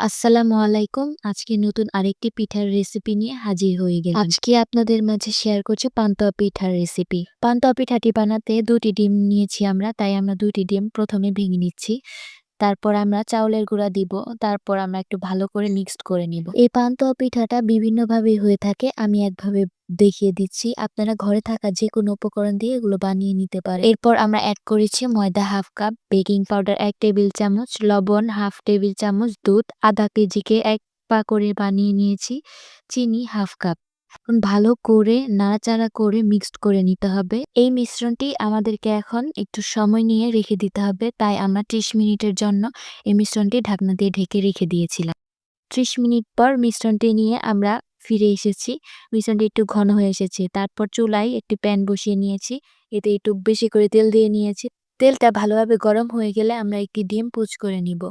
আসসালামু আলাইকুম। আজকে নতুন আরেকটি পিঠার রেসিপি নিয়ে হাজির হয়ে গেল আজকে আপনাদের মাঝে শেয়ার করছি পান্তুয়া পিঠার রেসিপি। পান্তুয়া পিঠাটি বানাতে দুটি ডিম নিয়েছি আমরা, তাই আমরা দুটি ডিম প্রথমে ভেঙে নিচ্ছি। তারপর আমরা চাউলের গুঁড়া দিব। তারপর আমরা একটু ভালো করে মিক্সড করে নিব। এই পান্তুয়া পিঠাটা বিভিন্নভাবে হয়ে থাকে। আমি একভাবে দেখিয়ে দিচ্ছি। আপনারা ঘরে থাকা যে কোনো উপকরণ দিয়ে এগুলো বানিয়ে নিতে পারেন। এরপর আমরা অ্যাড করেছি ময়দা হাফ কাপ, বেকিং পাউডার এক টেবিল চামচ, লবণ হাফ টেবিল চামচ, দুধ আধা কেজিকে এক পা করে বানিয়ে নিয়েছি, চিনি হাফ কাপ। এখন ভালো করে নাড়াচাড়া করে মিক্সড করে নিতে হবে। এই মিশ্রণটি আমাদেরকে এখন একটু সময় নিয়ে রেখে দিতে হবে। তাই আমরা ৩০ মিনিটের জন্য এই মিশ্রণটি ঢাকনা দিয়ে ঢেকে রেখে দিয়েছিলাম। ৩০ মিনিট পর মিশ্রণটি নিয়ে আমরা ফিরে এসেছি। মিশ্রণটি একটু ঘন হয়ে এসেছে। তারপর চুলায় একটি প্যান বসিয়ে নিয়েছি। এতে একটু বেশি করে তেল দিয়ে নিয়েছি। তেলটা ভালোভাবে গরম হয়ে গেলে আমরা একটি ডিম পুচ করে নিব।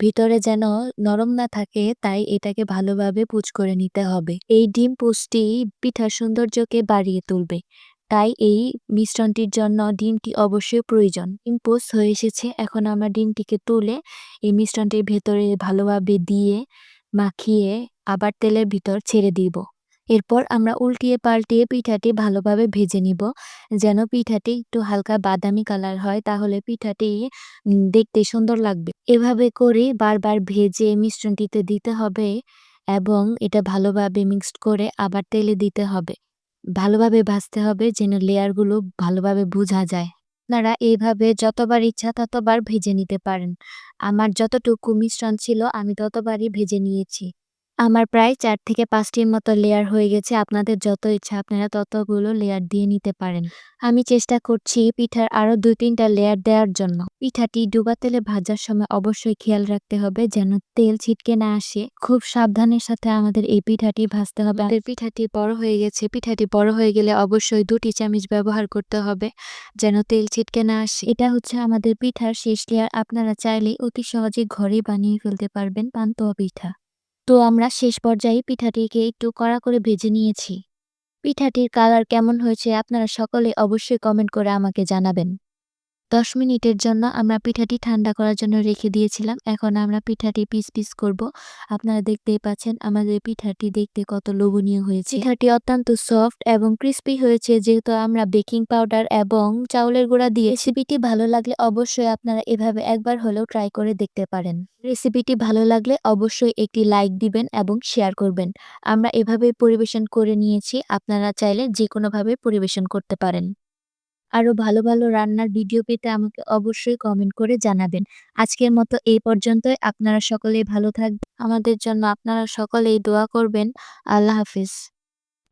ভিতরে যেন নরম না থাকে, তাই এটাকে ভালোভাবে পুচ করে নিতে হবে। এই ডিম পুচটি পিঠার সৌন্দর্যকে বাড়িয়ে তুলবে। তাই এই মিশ্রণটির জন্য ডিমটি অবশ্যই প্রয়োজন। ডিম পোস্ট হয়ে এসেছে, এখন আমরা ডিমটিকে তুলে এই মিশ্রণটির ভেতরে ভালোভাবে দিয়ে মাখিয়ে আবার তেলের ভিতর ছেড়ে দিব। এরপর আমরা উল্টিয়ে পাল্টিয়ে পিঠাটি ভালোভাবে ভেজে নিব। যেন পিঠাটি একটু হালকা বাদামি কালার হয়, তাহলে পিঠাটি দেখতে সুন্দর লাগবে। এভাবে করে বারবার ভেজে মিশ্রণটিতে দিতে হবে এবং এটা ভালোভাবে মিক্সড করে আবার তেলে দিতে হবে। ভালোভাবে ভাজতে হবে যেন লেয়ারগুলো ভালোভাবে বোঝা যায়। আপনারা এইভাবে যতবার ইচ্ছা ততবার ভেজে নিতে পারেন। আমার যতটুকু মিশ্রণ ছিল, আমি ততবারই ভেজে নিয়েছি। আমার প্রায় চার থেকে পাঁচটির মতো লেয়ার হয়ে গেছে। আপনাদের যত ইচ্ছা আপনারা ততগুলো লেয়ার দিয়ে নিতে পারেন। আমি চেষ্টা করছি পিঠার আরও দুই তিনটা লেয়ার দেওয়ার জন্য। পিঠাটি ডুবা তেলে ভাজার সময় অবশ্যই খেয়াল রাখতে হবে যেন তেল ছিটকে না আসে। খুব সাবধানের সাথে আমাদের এই পিঠাটি ভাজতে হবে। আমাদের পিঠাটি বড় হয়ে গেছে। পিঠাটি বড় হয়ে গেলে অবশ্যই দুটি চামচ ব্যবহার করতে হবে যেন তেল ছিটকে না আসে। এটা হচ্ছে আমাদের পিঠার শেষ লেয়ার আপনারা চাইলে অতি সহজে ঘরে বানিয়ে ফেলতে পারবেন পান্তোয়া পিঠা। তো আমরা শেষ পর্যায়ে পিঠাটিকে একটু কড়া করে ভেজে নিয়েছি। পিঠাটির কালার কেমন হয়েছে আপনারা সকলে অবশ্যই কমেন্ট করে আমাকে জানাবেন। দশ মিনিটের জন্য আমরা পিঠাটি ঠান্ডা করার জন্য রেখে দিয়েছিলাম। এখন আমরা পিঠাটি পিস পিস করব। আপনারা দেখতেই পাচ্ছেন আমাদের পিঠাটি দেখতে কত লোভনীয় হয়েছে। পিঠাটি অত্যন্ত সফট এবং ক্রিস্পি হয়েছে। যেহেতু আমরা বেকিং পাউডার এবং চাউলের গুঁড়া দিয়ে রেসিপিটি ভালো লাগলে অবশ্যই আপনারা এভাবে একবার হলেও ট্রাই করে দেখতে পারেন। রেসিপিটি ভালো লাগলে অবশ্যই একটি লাইক দিবেন এবং শেয়ার করবেন। আমরা এভাবে পরিবেশন করে নিয়েছি। আপনারা চাইলে যে কোনোভাবে পরিবেশন করতে পারেন। আরও ভালো, ভালো রান্নার ভিডিও পেতে আমাকে অবশ্যই কমেন্ট করে জানাবেন। আজকের মতো এই পর্যন্তই। আপনারা সকলেই ভালো থাকবেন। আমাদের জন্য আপনারা সকলেই দোয়া করবেন। আল্লাহ হাফিজ।